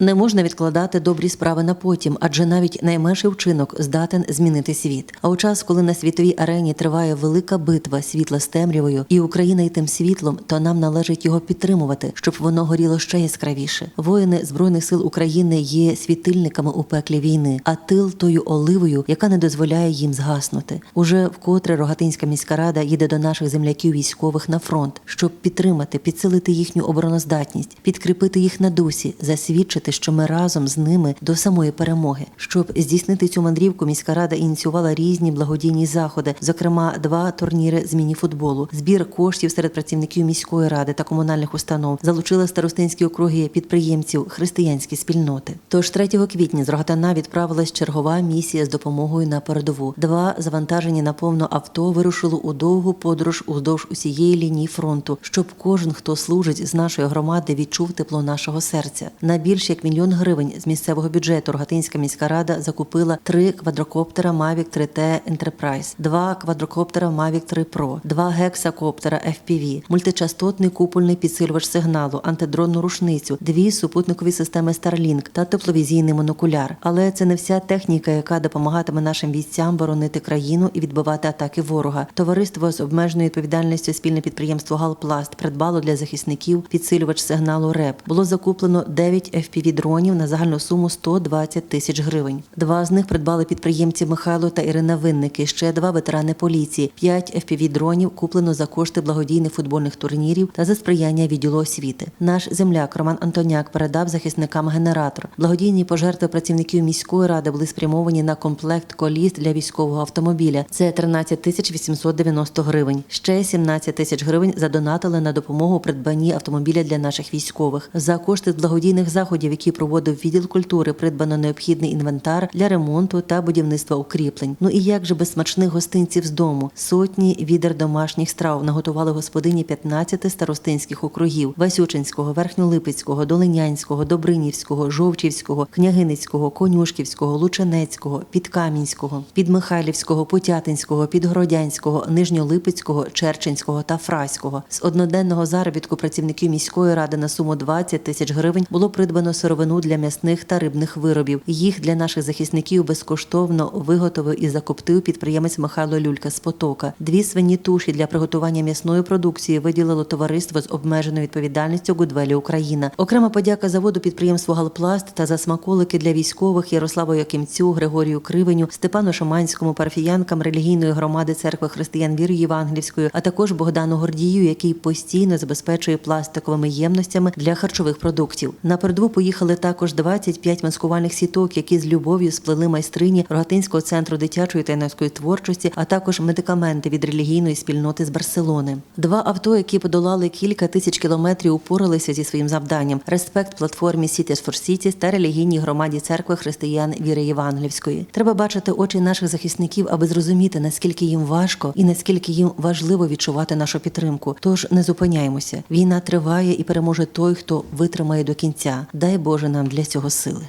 Не можна відкладати добрі справи на потім, адже навіть найменший вчинок здатен змінити світ. А у час, коли на світовій арені триває велика битва світла з темрявою, і Україна й тим світлом, то нам належить його підтримувати, щоб воно горіло ще яскравіше. Воїни збройних сил України є світильниками у пеклі війни, а тил тою оливою, яка не дозволяє їм згаснути. Уже вкотре Рогатинська міська рада їде до наших земляків військових на фронт, щоб підтримати, підсилити їхню обороноздатність, підкріпити їх на дусі, засвідчити, що ми разом з ними до самої перемоги. Щоб здійснити цю мандрівку, міська рада ініціювала різні благодійні заходи, зокрема два турніри з міні-футболу, збір коштів серед працівників міської ради та комунальних установ, залучила старостинські округи підприємців, християнські спільноти. Тож 3 квітня з Рогатина відправилась чергова місія з допомогою на передову. Два завантажені на повно авто вирушили у довгу подорож уздовж усієї лінії фронту, щоб кожен, хто служить з нашої громади, відчув тепло нашого серця. На більш як мільйон гривень з місцевого бюджету Рогатинська міська рада закупила три квадрокоптера Mavic 3T Enterprise, два квадрокоптера Mavic 3 Pro, два гексакоптера FPV, мультичастотний купольний підсилювач сигналу, антидронну рушницю, дві супутникові системи Starlink та тепловізійний монокуляр. Але це не вся техніка, яка допомагатиме нашим бійцям боронити країну і відбивати атаки ворога. Товариство з обмеженою відповідальністю спільне підприємство Галпласт придбало для захисників підсилювач сигналу РЕП. Було закуплено 9 fpv дронів на загальну суму 120 тисяч гривень. Два з них придбали підприємці Михайло та Ірина Винники. Ще два ветерани поліції. П'ять fpv дронів куплено за кошти благодійних футбольних турнірів та за сприяння відділу освіти. Наш земляк Роман Антоняк передав захисникам генератор. Благодійні пожертви працівників міської ради були спрямовані на комплект коліс для військового автомобіля. Це 13 тисяч 890 гривень. Ще 17 тисяч гривень задонатили на допомогу придбанні автомобіля для наших військових. За кошти з благодійних заходів, які проводив відділ культури, придбано необхідний інвентар для ремонту та будівництва укріплень. Ну і як же без смачних гостинців з дому? Сотні відер домашніх страв наготували господині 15 старостинських округів: Васючинського, Верхньолипецького, Долинянського, Добринівського, Жовчівського, Княгиницького, Конюшківського, Лученецького, Підкам'янського, Підмихайлівського, Путятинського, Підгородянського, Нижньолипецького, Черченського та Фраського. З одноденного заробітку працівників міської ради на суму 20 тисяч гривень було придбано сировину для м'ясних та рибних виробів. Їх для наших захисників безкоштовно виготовив і закоптив підприємець Михайло Люлька з Потока. Дві свині туші для приготування м'ясної продукції виділило товариство з обмеженою відповідальністю Гудвелі Україна. Окрема подяка заводу підприємству Галпласт та за смаколики для військових Ярославу Якимцю, Григорію Кривеню, Степану Шаманському, парафіянкам релігійної громади церкви християн віри Євангельської, а також Богдану Гордію, який постійно забезпечує пластиковими ємностями для харчових продуктів. На передову поїхали також 25 маскувальних сіток, які з любов'ю сплели майстрині Рогатинського центру дитячої та юнацької творчості, а також медикаменти від релігійної спільноти з Барселони. Два авто, які подолали кілька тисяч кілометрів, упоралися зі своїм завданням. Респект платформі Cities for Cities та релігійній громаді церкви християн віри Євангелівської. Треба бачити очі наших захисників, аби зрозуміти наскільки їм важко і наскільки їм важливо відчувати нашу підтримку. Тож не зупиняємося. Війна триває і переможе той, хто витримає до кінця. Дай Боже нам для цього сили.